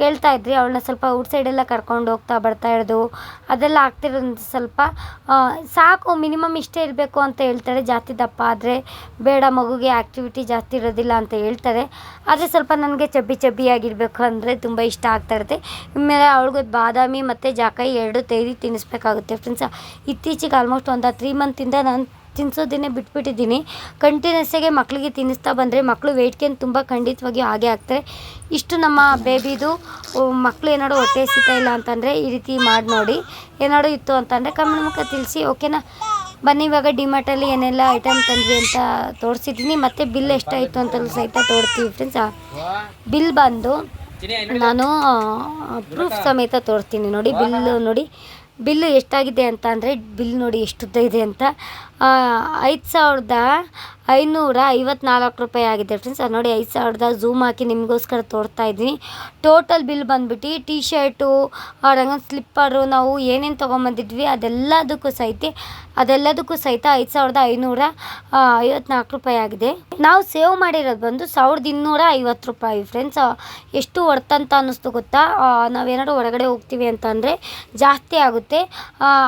A: ಕೇಳ್ತಾ ಇದ್ರಿ, ಅವಳನ್ನ ಸ್ವಲ್ಪ ಔಟ್ ಸೈಡೆಲ್ಲ ಕರ್ಕೊಂಡು ಹೋಗ್ತಾ ಬರ್ತಾ ಇರೋದು. ಅದೆಲ್ಲ ಆಗ್ತಿರೋದು ಸ್ವಲ್ಪ ಸಾಕು ಮಿನಿಮಮ್ ಇಷ್ಟೇ ಇರಬೇಕು ಅಂತ ಹೇಳಿ ಹೇಳ್ತಾರೆ ಜಾಸ್ತಿ ದಪ್ಪ ಆದರೆ ಬೇಡ, ಮಗುಗೆ ಆ್ಯಕ್ಟಿವಿಟಿ ಜಾಸ್ತಿ ಇರೋದಿಲ್ಲ ಅಂತ ಹೇಳ್ತಾರೆ. ಆದರೆ ಸ್ವಲ್ಪ ನನಗೆ ಚಬ್ಬಿ ಚಬ್ಬಿಯಾಗಿರಬೇಕು ಅಂದರೆ ತುಂಬ ಇಷ್ಟ ಆಗ್ತಾ ಇರುತ್ತೆ. ಇನ್ಮೇಲೆ ಅವಳಿಗೆ ಬಾದಾಮಿ ಮತ್ತು ಜಾಕಾಯಿ ಎರಡು ತೆಗೆದು ತಿನ್ನಿಸ್ಬೇಕಾಗುತ್ತೆ ಫ್ರೆಂಡ್ಸ್ ಇತ್ತೀಚೆಗೆ ಆಲ್ಮೋಸ್ಟ್ ಒಂದು ತ್ರೀ ಮಂತಿಂದ ನಾನು ತಿನ್ನಿಸೋದನ್ನೇ ಬಿಟ್ಬಿಟ್ಟಿದ್ದೀನಿ. ಕಂಟಿನ್ಯೂಸ್ಸಾಗಿ ಮಕ್ಕಳಿಗೆ ತಿನ್ನಿಸ್ತಾ ಬಂದರೆ ಮಕ್ಕಳು ವೆಯ್ಟ್ ಗೇನ್ ತುಂಬ ಖಂಡಿತವಾಗಿಯೂ ಹಾಗೆ ಆಗ್ತಾರೆ. ಇಷ್ಟು ನಮ್ಮ ಬೇಬಿದು ಮಕ್ಕಳು ಏನಾದ್ರು ಹೊಟ್ಟೆ ಸಿಗ್ತಾ ಇಲ್ಲ ಅಂತಂದರೆ ಈ ರೀತಿ ಮಾಡಿ ನೋಡಿ ಏನಾದ್ರು ಇತ್ತು ಅಂತಂದರೆ ಕಮೆಂಟ್ ಮುಖ ತಿಳಿಸಿ ಓಕೆನಾ ಬನ್ನಿ, ಇವಾಗ ಡಿಮಾರ್ಟಲ್ಲಿ ಏನೆಲ್ಲ ಐಟಮ್ ತಂದ್ವಿ ಅಂತ ತೋರಿಸಿದ್ದೀನಿ. ಮತ್ತು ಬಿಲ್ ಎಷ್ಟಾಯಿತು ಅಂತಲೂ ಸಹಿತ ತೋರಿಸ್ತೀವಿ ಫ್ರೆಂಡ್ಸ್ ಬಿಲ್ ಬಂದು ನಾನು ಪ್ರೂಫ್ ಸಮೇತ ತೋರಿಸ್ತೀನಿ ನೋಡಿ ಬಿಲ್ ನೋಡಿ. ಬಿಲ್ಲು ಎಷ್ಟಾಗಿದೆ ಅಂತ ಅಂದರೆ ಬಿಲ್ ನೋಡಿ ಎಷ್ಟುದ್ದ ಇದೆ ಅಂತ. ಐದು ಸಾವಿರದ ಐನೂರ ಐವತ್ನಾಲ್ಕು ರೂಪಾಯಿ ಆಗಿದೆ ಫ್ರೆಂಡ್ಸ್ ಅದು ನೋಡಿ ಐದು ಸಾವಿರದ ಝೂಮ್ ಹಾಕಿ ನಿಮಗೋಸ್ಕರ ತೋರ್ತಾ ಇದ್ದೀನಿ. ಟೋಟಲ್ ಬಿಲ್ ಬಂದ್ಬಿಟ್ಟು ಟಿ ಶರ್ಟು ರಂಗನ್ ಸ್ಲಿಪ್ಪರು ನಾವು ಏನೇನು ತೊಗೊಂಬಂದಿದ್ವಿ, ಅದೆಲ್ಲದಕ್ಕೂ ಸಹಿತ ಅದೆಲ್ಲದಕ್ಕೂ ಸಹಿತ ಐದು ಸಾವಿರದ ಐನೂರ ಐವತ್ನಾಲ್ಕು ರೂಪಾಯಿ ಆಗಿದೆ. ನಾವು ಸೇವ್ ಮಾಡಿರೋದು ಬಂದು ಸಾವಿರದ ಇನ್ನೂರ ಐವತ್ತು ರೂಪಾಯಿ ಫ್ರೆಂಡ್ಸ್ ಎಷ್ಟು ವರ್ತ್ ಅಂತ ಅನ್ನಿಸ್ತು ಗೊತ್ತಾ? ನಾವೇನಾದ್ರು ಹೊರಗಡೆ ಹೋಗ್ತೀವಿ ಅಂತಂದರೆ ಜಾಸ್ತಿ ಆಗುತ್ತೆ.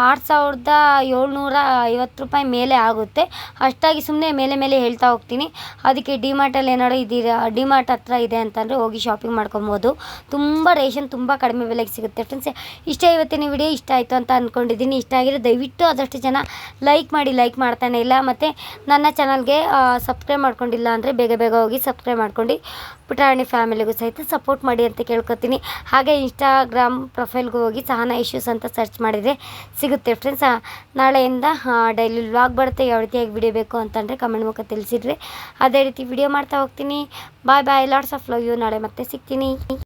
A: ಆರು ಸಾವಿರದ ಏಳ್ನೂರ ಐವತ್ತು ರೂಪಾಯಿ ಮೇಲೆ ಆಗುತ್ತೆ. ಅಷ್ಟಾಗಿ ಸುಮ್ಮನೆ ಮೇಲೆ ಮೇಲೆ ಹೇಳ್ತಾ ಹೋಗ್ತೀನಿ. ಅದಕ್ಕೆ ಡಿಮಾರ್ಟಲ್ಲಿ ಇದ್ದೀರಾ? ಇದೀರಾ ಡಿಮಾರ್ಟ್ ಹತ್ರ ಇದೆ ಅಂತಂದರೆ ಹೋಗಿ ಶಾಪಿಂಗ್ ಮಾಡ್ಕೊಬೋದು. ತುಂಬ ರೇಷನ್ ತುಂಬ ಕಡಿಮೆ ಬೆಲೆಗೆ ಸಿಗುತ್ತೆ. ಫ್ರೆಂಡ್ಸ್ ಇಷ್ಟ ಇವತ್ತಿನ ವಿಡಿಯೋ ಇಷ್ಟ ಆಯಿತು ಅಂತ ಅಂದ್ಕೊಂಡಿದ್ದೀನಿ ಇಷ್ಟ ಆಗಿರೋ ದಯವಿಟ್ಟು ಆದಷ್ಟು ಜನ ಲೈಕ್ ಮಾಡಿ ಲೈಕ್ ಮಾಡ್ತಾನೆ ಇಲ್ಲ. ಮತ್ತು ನನ್ನ ಚಾನಲ್ಗೆ ಸಬ್ಸ್ಕ್ರೈಬ್ ಮಾಡ್ಕೊಂಡಿಲ್ಲ ಅಂದರೆ ಬೇಗ ಬೇಗ ಹೋಗಿ ಸಬ್ಸ್ಕ್ರೈಬ್ ಮಾಡ್ಕೊಂಡು ಪುಟಾಣಿ ಫ್ಯಾಮಿಲಿಗೂ ಸಹಿತ ಸಪೋರ್ಟ್ ಮಾಡಿ ಅಂತ ಕೇಳ್ಕೊತೀನಿ. ಹಾಗೆ ಇನ್ಸ್ಟಾಗ್ರಾಮ್ ಪ್ರೊಫೈಲ್ಗೂ ಹೋಗಿ ಸಹನಾ ಇಶ್ಯೂಸ್ ಅಂತ ಸರ್ಚ್ ಮಾಡಿದರೆ ಸಿಗುತ್ತೆ. ಫ್ರೆಂಡ್ಸ್ ನಾಳೆಯಿಂದ ಡೈಲಿ ವ್ಲಾಗ್ ಬರುತ್ತೆ. ಯಾವ ರೀತಿಯಾಗಿ ವಿಡಿಯೋ ಬೇಕು ಅಂತಂದರೆ ಕಮೆಂಟ್ ತಿಳಿಸಿದ್ರೆ. ಅದೇ ರೀತಿ ವಿಡಿಯೋ ಮಾಡ್ತಾ ಹೋಗ್ತೀನಿ. Bye bye lots of love you ನಾಳೆ ಮತ್ತೆ ಸಿಗ್ತೀನಿ.